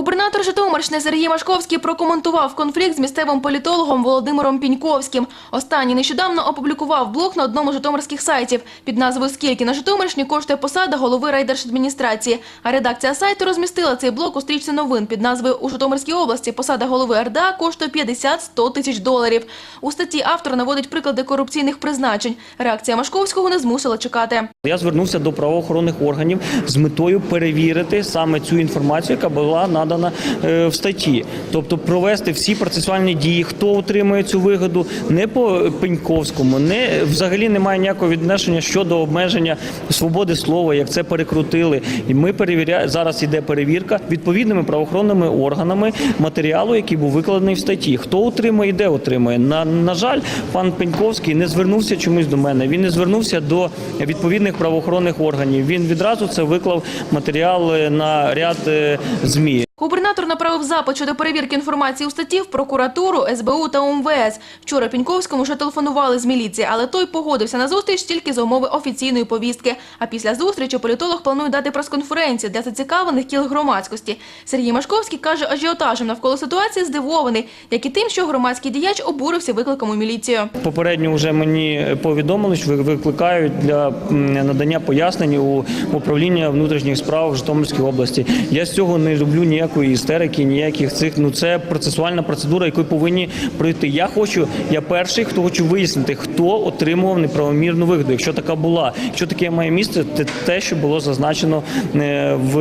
Губернатор Житомирщини Сергій Машковський прокоментував конфлікт з місцевим політологом Володимиром Піньковським. Останній нещодавно опублікував блог на одному з житомирських сайтів під назвою «Скільки на Житомирщині коштує посада голови райдержадміністрації». А редакція сайту розмістила цей блог у стрічці новин під назвою «У Житомирській області посада голови РДА коштує 50-100 тисяч доларів». У статті автор наводить приклади корупційних призначень. Реакція Машковського не змусила чекати. Я звернувся до правоохоронних органів з метою перевірити саме цю інформацію, яка була надана е, в статті, тобто провести всі процесуальні дії, хто отримує цю вигоду, не по Пеньковському, не взагалі немає ніякого відношення щодо обмеження свободи слова, як це перекрутили. І ми перевіряємо зараз. Іде перевірка відповідними правоохоронними органами матеріалу, який був викладений в статті. Хто отримує де отримує. На, на жаль, пан Пеньковський не звернувся чомусь до мене. Він не звернувся до відповідних правоохоронних органів. Він відразу це виклав матеріал на ряд е, змі. Губернатор направив запит щодо перевірки інформації у статті в прокуратуру, СБУ та УМВС. Вчора Піньковському вже телефонували з міліції, але той погодився на зустріч тільки за умови офіційної повістки. А після зустрічі політолог планує дати прес-конференцію для зацікавлених кіл громадськості. Сергій Машковський каже, ажіотажем навколо ситуації здивований, як і тим, що громадський діяч обурився викликом у міліцію. Попередньо вже мені повідомили, що викликають для надання пояснень у управління внутрішніх справ в Житомирській області. Я з цього не люблю ніякої істерики, ніяких цих. Ну це процесуальна процедура, яку повинні пройти. Я хочу, я перший, хто хочу вияснити, хто отримував неправомірну вигоду. Якщо така була, якщо таке має місце, це те, що було зазначено е, в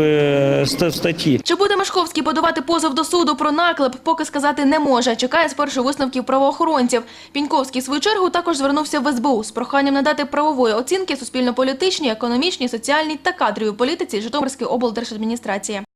ст- статті. Чи буде Машковський подавати позов до суду про наклеп, поки сказати не може. Чекає спершу висновків правоохоронців. Піньковський, в свою чергу, також звернувся в СБУ з проханням надати правової оцінки суспільно-політичній, економічній, соціальній та кадровій політиці Житомирської облдержадміністрації.